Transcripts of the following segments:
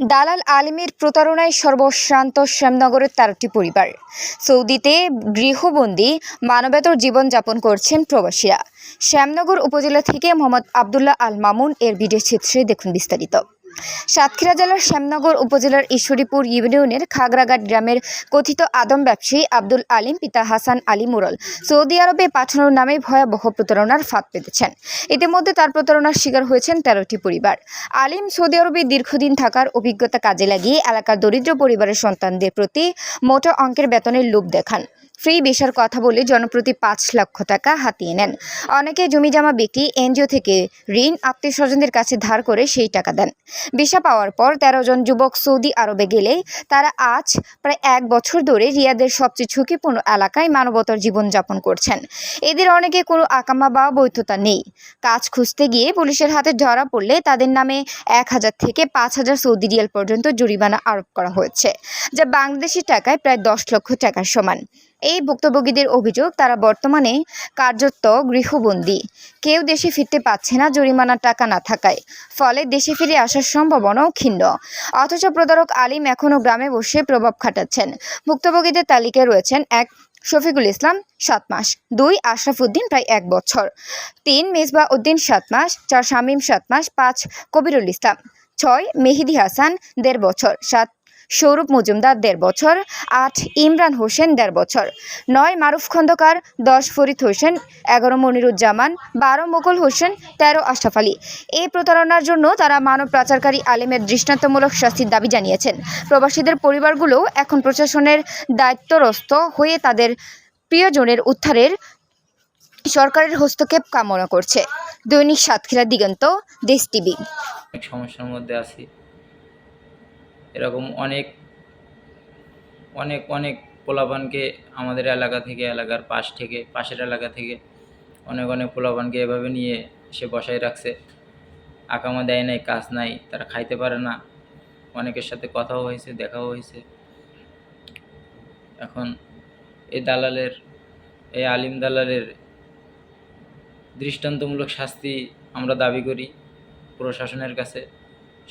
দালাল আলিমের প্রতারণায় সর্বশ্রান্ত শ্যামনগরের তেরোটি পরিবার। সৌদিতে গৃহবন্দী মানবেতর জীবনযাপন করছেন প্রবাসীরা। শ্যামনগর উপজেলা থেকে মোহাম্মদ আবদুল্লাহ আল মামুন এর ভিডিও চিত্রে দেখুন বিস্তারিত। সাতক্ষীরা জেলার শ্যামনগর উপজেলার ঈশ্বরীপুর ইউনিয়নের খাগড়াঘাট গ্রামের কথিত আদম ব্যবসায়ী আব্দুল আলিম, পিতা হাসান আলী মুরল সৌদি আরবে পাঠানোর নামে ভয়াবহ প্রতারণার ফাঁদ পেতেছেন। ইতিমধ্যে তার প্রতারণার শিকার হয়েছেন তেরোটি পরিবার। আলিম সৌদি আরবে দীর্ঘদিন থাকার অভিজ্ঞতা কাজে লাগিয়ে এলাকার দরিদ্র পরিবারের সন্তানদের প্রতি মোটা অঙ্কের বেতনের লোভ দেখান। ফ্রি ভিসার কথা বলে জনপ্রতি পাঁচ লক্ষ টাকা হাতিয়ে নেন। অনেকে জমিজমা বিক্রি, এনজিও থেকে ঋণ আত্মীয় স্বজনদের কাছে ধার করে সেই টাকা দেন। ভিসা পাওয়ার পর তেরো জন যুবক সৌদি আরবে গেলে তারা আজ প্রায় এক বছর ধরে রিয়াদের সবচেয়ে ঝুঁকিপূর্ণ এলাকায় মানবতার জীবনযাপন করছেন। এদের অনেকে কোনো আকামা বা বৈধতা নেই। কাজ খুঁজতে গিয়ে পুলিশের হাতে ধরা পড়লে তাদের নামে এক হাজার থেকে পাঁচ হাজার সৌদি রিয়াল পর্যন্ত জরিমানা আরোপ করা হয়েছে, যা বাংলাদেশি টাকায় প্রায় দশ লক্ষ টাকার সমান। এই ভুক্তভোগীদের অভিযোগ, তারা বর্তমানে কার্যত গৃহবন্দী। কেউ দেশে ফিরতে পারছে না জরিমানার টাকা না থাকায়। ফলে দেশে ফিরে আসার সম্ভাবনাও ক্ষীণ। অথচ প্রতারক আলিম এখনও গ্রামে বসে প্রভাব খাটাচ্ছেন। ভুক্তভোগীদের তালিকায় রয়েছেন এক শফিকুল ইসলাম, সাত মাস। দুই আশরাফুদ্দিন প্রায় এক বছর। তিন, মেজবা উদ্দিন, সাত মাস। চার, শামীম, সাত মাস। পাঁচ, কবিরুল ইসলাম। ছয়, মেহেদি হাসান, দেড় বছর। সাত সৌরভ মজুমদার দেড় বছর, আট ইমরান হোসেন দেড় বছর, নয় মারুফ খন্দকার, দশ ফরিদ হোসেন, এগারো মনিরুজ্জামান, বারো মুকুল হোসেন, তেরো আশরাফ আলী। এই প্রতারণার জন্য তারা মানব পাচারকারী আলেমের দৃষ্টান্তমূলক শাস্তির দাবি জানিয়েছেন। প্রবাসীদের পরিবারগুলো এখন প্রশাসনের দায়িত্বরস্ত হয়ে তাদের প্রিয়জনের উদ্ধারের সরকারের হস্তক্ষেপ কামনা করছে। দৈনিক সাতক্ষীরা দিগন্ত, দেশ টিভি। সমস্যার মধ্যে আছি। এরকম অনেক অনেক অনেক পোলাপানকে আমাদের এলাকা থেকে, এলাকার পাশ থেকে, পাশের এলাকা থেকে অনেক অনেক পোলাপানকে এভাবে নিয়ে সে বসায় রাখছে। আকামা দেয় নাই, কাজ নাই, তারা খাইতে পারে না। অনেকের সাথে কথাও হয়েছে, দেখাও হয়েছে। এখন এই দালালের, এই আলিম দালালের দৃষ্টান্তমূলক শাস্তি আমরা দাবি করি প্রশাসনের কাছে।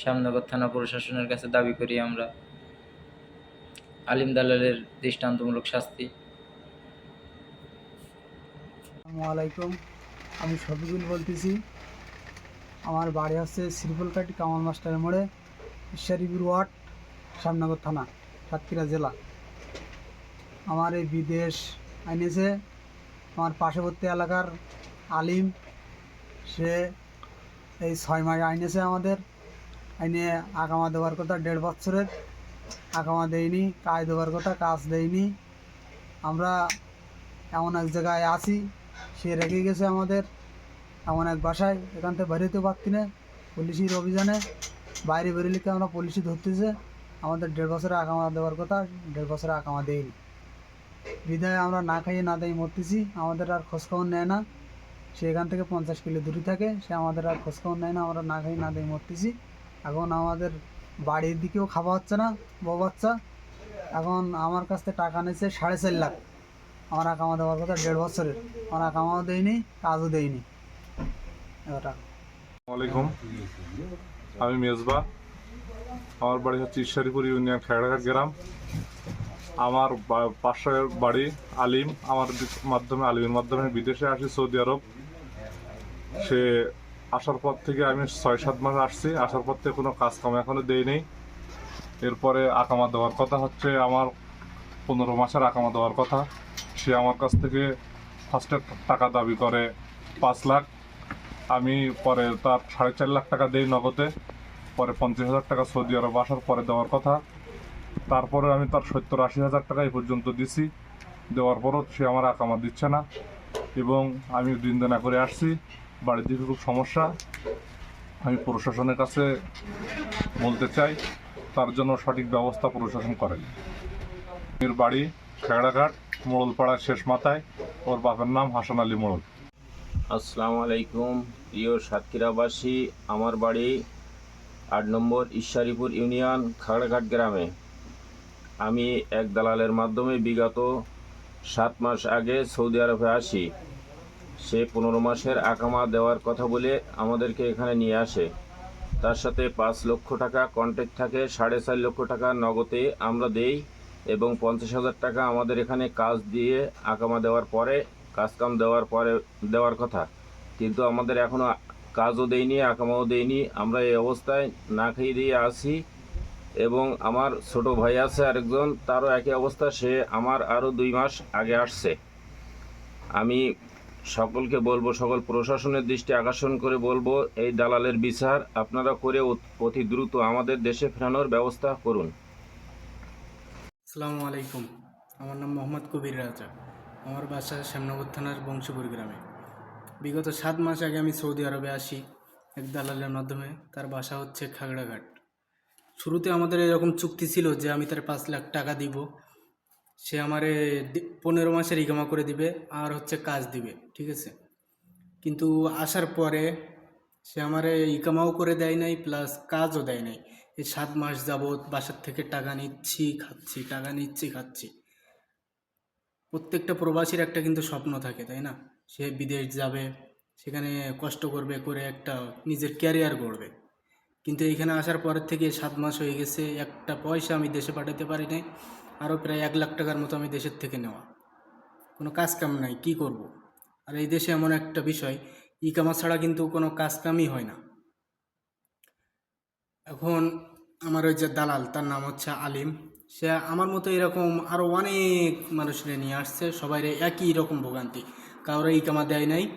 শ্যামনগর থানা প্রশাসনের কাছে দাবি করি আমরা। আলিম দালালের দৃষ্টান্তমূলক শাস্তি। আলাইকুম, আমি শফিকুল বলতেছি। আমার বাড়ি হচ্ছে শ্রীফুলকাটি কামাল মাস্টারের মোড়ে, ঈশ্বরীপুর ওয়ার্ড, শ্যামনগর থানা, সাতক্ষীরা জেলা। আমার এই বিদেশ আইনেছে, আমার পার্শ্ববর্তী এলাকার আলিম, সে এই ছয় মাস আইনেছে আমাদের। আইনে আকামা দেওয়ার কথা দেড় বছরের। আকামা দেয়নি কাজ দেওয়ার কথা কাজ দেয়নি আমরা এমন এক জায়গায় আছি, সে রেখে গেছে আমাদের। এমন এক বাসায়, এখান থেকে বেরোতে পারতি না পুলিশের অভিযানে। বাইরে বেরোলিকে আমরা পুলিশই ধরতেছে? আমাদের দেড় বছরে আকামা দেওয়ার কথা, দেড় বছরে আকামা দেয়নি বিদায় আমরা না খাইয়ে না দিয়ে মরতেছি, আমাদের আর খোঁজখবর নেয় না। সে এখান থেকে পঞ্চাশ কিলো দূরে থাকে, সে আমাদের আর খোঁজখবর নেয় না, আমরা না খাইয়ে না দিয়ে মরতেছি। এখন আমাদের বাড়ির দিকেও খাওয়া হচ্ছে না, বউ বাচ্চা। এখন আমার কাছ থেকে টাকা নিচ্ছে সাড়ে চার লাখ। আমার আকামা দেওয়ার কথা দেড় বছরের। আমার আকামাও দেয়নি, কাজও দেয়নি। আসসালামাইকুম আমি মেজবা। আমার বাড়ি হচ্ছে ঈশ্বরীপুর ইউনিয়ন খেড়াঘাট গ্রাম। আমার পাশের বাড়ি আলিম। আমার মাধ্যমে, আলিমের মাধ্যমে বিদেশে আসি সৌদি আরব। সে আসার পর থেকে আমি ছয় সাত মাস আসছি। আসার পর থেকে কোনো কাজ কাম এখনও দেয়নি এরপরে আকামা দেওয়ার কথা হচ্ছে, আমার পনেরো মাসের আকামা দেওয়ার কথা। সে আমার কাছ থেকে ফার্স্টে টাকা দাবি করে পাঁচ লাখ। আমি পরে তার সাড়ে চার লাখ টাকা দেই নগদে। পরে পঞ্চাশ হাজার টাকা সৌদি আরব আসার পরে দেওয়ার কথা। তারপরে আমি তার সত্তর আশি হাজার টাকা এই পর্যন্ত দিছি। দেওয়ার পরও সে আমার আকামা দিচ্ছে না। এবং আমি দিন দেনা করে আসছি। বাড়ির খুব সমস্যা, আমি প্রশাসনের কাছে বলতে চাই, তার জন্য সঠিক ব্যবস্থা প্রশাসন করেন। এর বাড়ি খেগড়াঘাট মোড়লপাড়ার শেষ মাথায়। ওর বাপের নাম হাসান আলী মোড়ল। আসসালামু আলাইকুম, প্রিয় সাতক্ষীরাবাসী। আমার বাড়ি আট নম্বর ঈশ্বরীপুর ইউনিয়ন খাগড়াঘাট গ্রামে। আমি এক দালালের মাধ্যমে বিগত সাত মাস আগে সৌদি আরবে আসি। সে পনেরো মাসের আকামা দেওয়ার কথা বলে আমাদেরকে এখানে নিয়ে আসে। তার সাথে পাঁচ লক্ষ টাকা কন্ট্যাক্ট থাকে, সাড়ে চার লক্ষ টাকা নগদে আমরা দেই এবং পঞ্চাশ হাজার টাকা আমাদের এখানে কাজ দিয়ে আকামা দেওয়ার পরে, কাজ কাম দেওয়ার পরে দেওয়ার কথা। কিন্তু আমাদের এখনও কাজও দেয়নি আকামাও দেয়নি আমরা এই অবস্থায় না খেয়ে দিয়ে আসি এবং আমার ছোট ভাই আছে আরেকজন, তারও একই অবস্থা। সে আমার আরও দুই মাস আগে আসছে। আমি সকলকে বলব, সকল প্রশাসনের দৃষ্টি আকর্ষণ করে বলব, এই দালালের বিচার আপনারা করে অতি দ্রুত আমাদের দেশে ফেরানোর ব্যবস্থা করুন। আসসালামু আলাইকুম। আমার নাম মোহাম্মদ কবির রাজা। আমার বাসা শ্যামনগর থানার বংশপুর গ্রামে। বিগত সাত মাস আগে আমি সৌদি আরবে আসি এক দালালের মাধ্যমে। তার বাসা হচ্ছে খাগড়াঘাট। শুরুতে আমাদের এরকম চুক্তি ছিল যে আমি তার পাঁচ লাখ টাকা দিব। সে আমারে পনেরো মাসের ইকামা করে দিবে আর হচ্ছে কাজ দিবে, ঠিক আছে? কিন্তু আসার পরে সে আমারে ইকামাও করে দেয় নাই প্লাস কাজও দেয় নাই। এই সাত মাস যাবৎ বাসার থেকে টাকা নিচ্ছি, খাচ্ছি, টাকা নিচ্ছি, খাচ্ছি। প্রত্যেকটা প্রবাসীর একটা কিন্তু স্বপ্ন থাকে, তাই না? সে বিদেশ যাবে, সেখানে কষ্ট করবে, করে একটা নিজের ক্যারিয়ার গড়বে। কিন্তু এইখানে আসার পরের থেকে সাত মাস হয়ে গেছে, একটা পয়সা আমি দেশে পাঠাতে পারি নাই। আরও প্রায় এক লাখ টাকার মতো আমি দেশের থেকে নেওয়া। কোনো কাজ কাম নাই, কী করব। আর এই দেশে এমন একটা বিষয় ই কামার ছাড়া কিন্তু কোনো কাজ কামই হয় না। এখন আমার ওই যে দালাল, তার নাম হচ্ছে আলিম। সে আমার মতো এরকম আরও অনেক মানুষরা নিয়ে আসছে সবাই একই রকম ভোগান্তি। কারোর ই কামা দেয় নাই,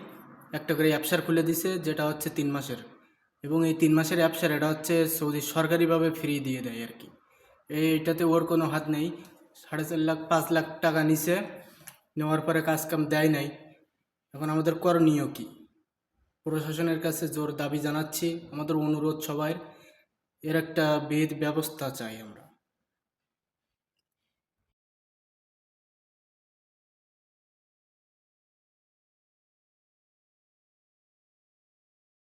একটা করে অ্যাপসার খুলে দিছে, যেটা হচ্ছে তিন মাসের। এবং এই তিন মাসের অ্যাপসার এটা হচ্ছে সৌদি সরকারিভাবে ফ্রি দিয়ে দেয় আর কি। এইটাতে ওর কোনো হাত নেই। সাড়ে চার লাখ, পাঁচ লাখ টাকা নিছে। নেওয়ার পরে কাজ কাম দেয় নাই। এখন আমাদের করণীয় কি? প্রশাসনের কাছে জোর দাবি জানাচ্ছি। আমাদের অনুরোধ সবাই এর একটা বেদ ব্যবস্থা চাই আমরা।